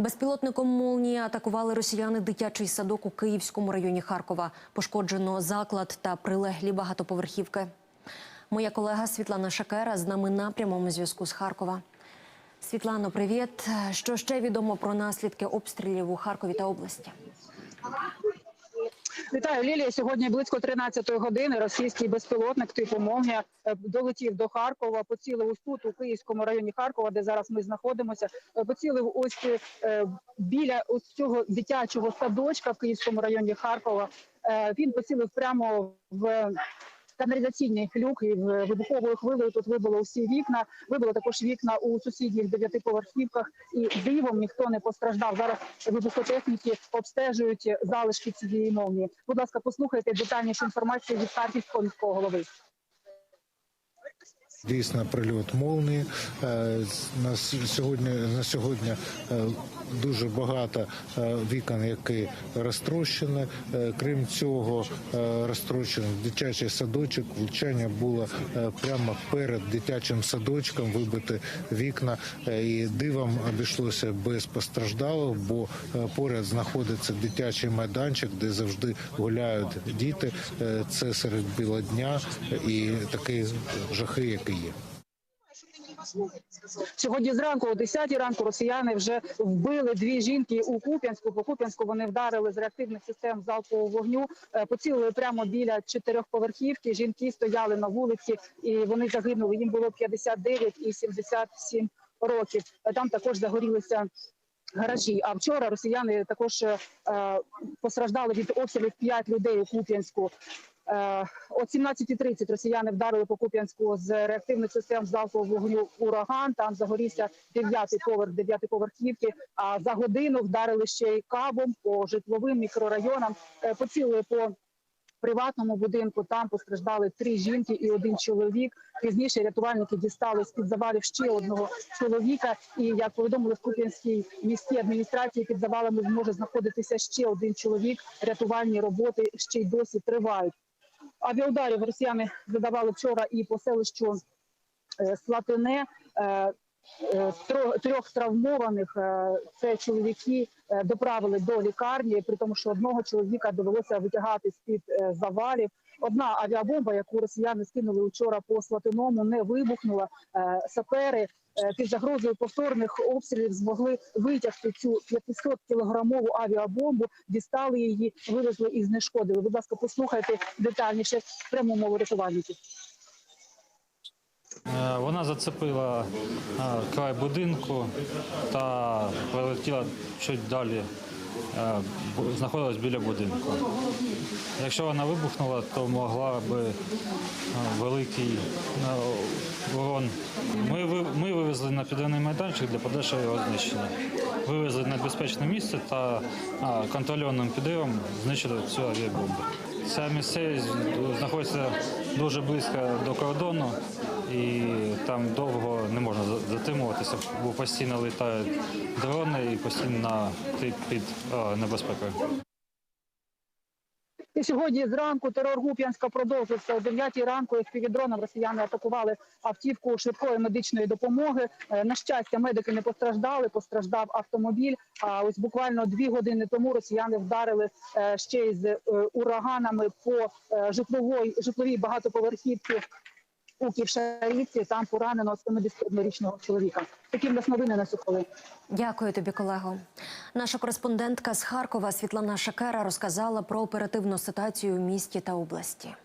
Безпілотником молнія атакували росіяни дитячий садок у Київському районі Харкова. Пошкоджено заклад та прилеглі багатоповерхівки. Моя колега Світлана Шакера з нами на прямому зв'язку з Харкова. Світлано, привіт. Що ще відомо про наслідки обстрілів у Харкові та області? Вітаю, Лілія. Сьогодні близько 13-ї години російський безпілотник типу «Молнія» е, долетів до Харкова, поцілив ось тут, у Київському районі Харкова, де зараз ми знаходимося. е, Поцілив ось е, біля ось цього дитячого садочка в Київському районі Харкова. Він поцілив прямо в каналізаційний люк і вибуховою хвилею тут вибило всі вікна. Вибило також вікна у сусідніх дев'ятиповерхівках, і дивом ніхто не постраждав. Зараз вибухотехніки обстежують залишки цієї молнії. Будь ласка, послухайте детальнішу інформацію від Харківського міського голови. Дійсно, прильот молнії. Е, На сьогодні на сьогодні е, дуже багато е, вікон, які розтрощені. Крім цього, розтрощений дитячий садочок. Влучання було прямо перед дитячим садочком. Вибити вікна і дивом обійшлося без постраждалих, бо поряд знаходиться дитячий майданчик, де завжди гуляють діти. Це серед біла дня і такі жахи, які є. Сьогодні зранку, о 10 ранку, росіяни вже вбили дві жінки у Куп'янську. По Куп'янську вони вдарили з реактивних систем залпового вогню, е, поцілили прямо біля чотирьохповерхівки. Жінки стояли на вулиці і вони загинули. Їм було 59 і 77 років. Е, Там також загорілися. Гаражі. А вчора росіяни також е, постраждали від обстрілів 5 людей у Куп'янську. Е, О 17.30 росіяни вдарили по Куп'янську з реактивних систем залпового вогню ураган. Там загорівся дев'ятий поверх дев'ятиповерхівки. А за годину вдарили ще й кабом по житловим мікрорайонам. Е, Поцілили по приватному будинку. Там постраждали три жінки і один чоловік. Пізніше рятувальники дістали з під завалів ще одного чоловіка. І як повідомили в Куп'янській міській адміністрації, під завалами може знаходитися ще один чоловік. Рятувальні роботи ще й досі тривають. Авіаударів росіяни задавали вчора і по селищу е, Слатине. Е, Трьох травмованих е, це чоловіки е, доправили до лікарні, при тому, що одного чоловіка довелося витягати з під завалів. Одна авіабомба, яку росіяни скинули вчора по Слатиному, не вибухнула. Сапери під загрозою повторних обстрілів змогли витягти цю 500 кілограмову авіабомбу, дістали її, вивезли і знешкодили. Будь ласка, послухайте детальніше пряму мову рятувальників. Е, Вона зацепила е, край будинку та прилетіла чуть далі, е, знаходилась біля будинку. Якщо вона вибухнула, то могла би великий урон. Ми, вивезли на підводний майданчик для подальшого його знищення. Вивезли на безпечне місце та контрольованим підривом знищили цю авіабомбу. Ця місцевість знаходиться дуже близько до кордону і там довго не можна за- затримуватися, бо постійно літають дрони і постійно ти під е, небезпекою. І сьогодні зранку терор Гуп'янська продовжився. О 9 ранку FPV-дроном росіяни атакували автівку швидкої медичної допомоги. Е, На щастя, медики не постраждали. Постраждав автомобіль. А ось буквально дві години тому росіяни вдарили е, ще й з ураганами по житловій житловій багатоповерхівці у Ківшарівці. Там поранено 71-річного чоловіка. Такі в нас новини на сухоли. Дякую тобі, колего. Наша кореспондентка з Харкова Світлана Шакера розказала про оперативну ситуацію в місті та області.